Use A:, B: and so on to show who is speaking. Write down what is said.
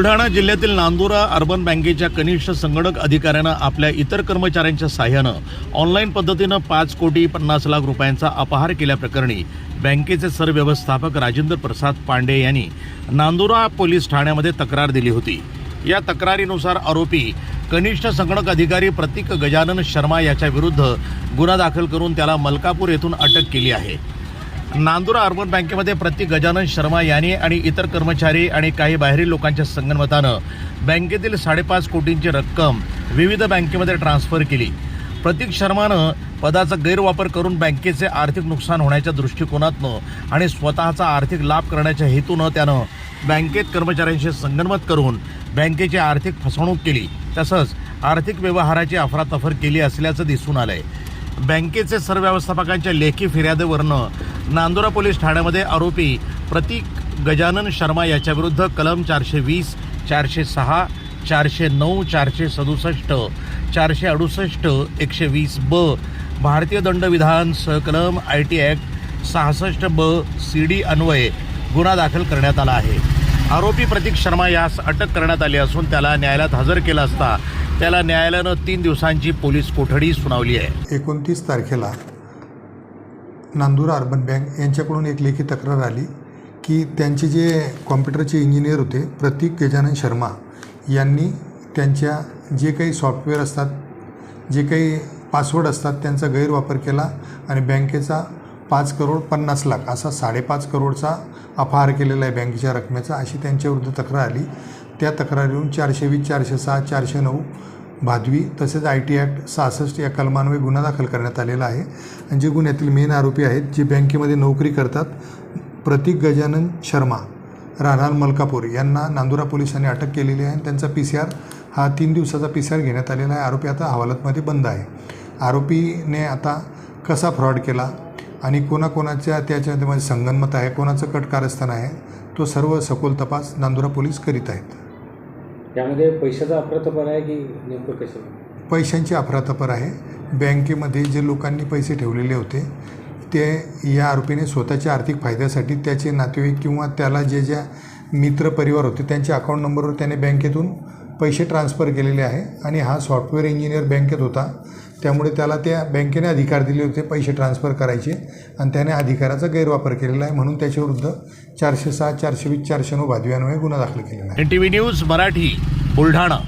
A: बुलढाणा जिल्ह्यातील नांदुरा अर्बन बँकेच्या कनिष्ठ संगणक अधिकाऱ्यानं आपल्या इतर कर्मचाऱ्यांच्या साह्यानं ऑनलाईन पद्धतीनं पाच कोटी पन्नास लाख रुपयांचा अपहार केल्याप्रकरणी बँकेचे सरव्यवस्थापक राजेंद्र प्रसाद पांडे यांनी नांदुरा पोलीस ठाण्यामध्ये तक्रार दिली होती. या तक्रारीनुसार आरोपी कनिष्ठ संगणक अधिकारी प्रतीक गजानन शर्मा याच्या विरुद्ध गुन्हा दाखल करून त्याला मलकापूर येथून अटक केली आहे. नांदुरा अर्बन बँकेमध्ये प्रति गजानन शर्मा यांनी आणि इतर कर्मचारी आणि काही बाहेरील लोकांच्या संगनमतानं बँकेतील साडेपाच कोटींची रक्कम विविध बँकेमध्ये ट्रान्स्फर केली. प्रतीक शर्मानं पदाचा गैरवापर करून बँकेचे आर्थिक नुकसान होण्याच्या दृष्टिकोनातनं आणि स्वतःचा आर्थिक लाभ करण्याच्या हेतूनं त्यानं बँकेत कर्मचाऱ्यांशी संगनमत करून बँकेची आर्थिक फसवणूक केली. तसंच आर्थिक व्यवहाराची अफरातफर केली असल्याचं दिसून आलंय. बँकेचे सरव्यवस्थापकांच्या लेखी फिर्यादेवरनं नांदुरा पोलीस ठाण्यामध्ये आरोपी प्रतीक गजानन शर्मा याच्याविरुद्ध कलम चारशे वीस चारशे सहा चारशे नऊ चारशे सदुसष्ट चारशे अडुसष्ट एकशे वीस ब. भारतीय दंडविधान सहकलम आय टी ॲक्ट सहासष्ट ब सी डी अन्वये गुन्हा दाखल करण्यात आला आहे. आरोपी प्रतीक शर्मा यास अटक करण्यात आली असून त्याला न्यायालयात हजर केला असता त्याला न्यायालयानं तीन दिवसांची पोलीस कोठडी सुनावली आहे.
B: एकोणतीस तारखेला नांदुरा अर्बन बँक यांच्याकडून एक लेखी तक्रार आली की त्यांचे जे कॉम्प्युटरचे इंजिनियर होते प्रतीक गजानन शर्मा यांनी त्यांच्या जे काही सॉफ्टवेअर असतात जे काही पासवर्ड असतात त्यांचा गैरवापर केला आणि बँकेचा पाच करोड पन्नास लाख असा साडेपाच करोडचा अपहार केलेला आहे बँकेच्या रकमेचा अशी त्यांच्याविरुद्ध तक्रार आली. त्या तक्रारीवरून चारशे वीस चारशे सहा चारशे नऊ भादवी तसेच आय टी ॲक्ट सहासष्ट या कलमान्वये गुन्हा दाखल करण्यात आलेला आहे. आणि जे गुन्ह्यातील मेन आरोपी आहेत जे बँकेमध्ये नोकरी करतात प्रतीक गजानन शर्मा राहणार मलकापूर यांना नांदुरा पोलिसांनी अटक केलेली आहे आणि त्यांचा पी सी आर हा तीन दिवसाचा पी सी आर घेण्यात आलेला आहे. आरोपी आता हवालतमध्ये बंद आहे. आरोपीने आता कसा फ्रॉड केला आणि कोणाकोणाच्या त्याच्यामध्ये संगनमत आहे कोणाचं कट कारस्थान आहे तो सर्व सखोल तपास नांदुरा पोलीस करीत आहेत.
C: त्यामध्ये पैशाचा अफरातफर आहे की नेमकं कसं?
B: पैशांची अफरातफर आहे. बँकेमध्ये जे लोकांनी पैसे ठेवलेले होते ते या आरोपीने स्वतःच्या आर्थिक फायद्यासाठी त्याचे नातेवाईक किंवा त्याला जे ज्या मित्र परिवार होते त्यांच्या अकाउंट नंबरवर त्याने बँकेतून पैसे ट्रान्सफर केलेले आहे. आणि हा सॉफ्टवेअर इंजिनियर बँकेत होता. त्यामुळे त्याला त्या बँकेने अधिकार दिले होते पैसे ट्रान्सफर करायचे आणि त्याने अधिकाराचा गैरवापर केलेला आहे म्हणून त्याच्याविरुद्ध चारशे सहा चारशे वीस चारशे नऊ भादव्यान्वये गुन्हा दाखल केलेला आहे.
A: N T V news Marathi Buldhana.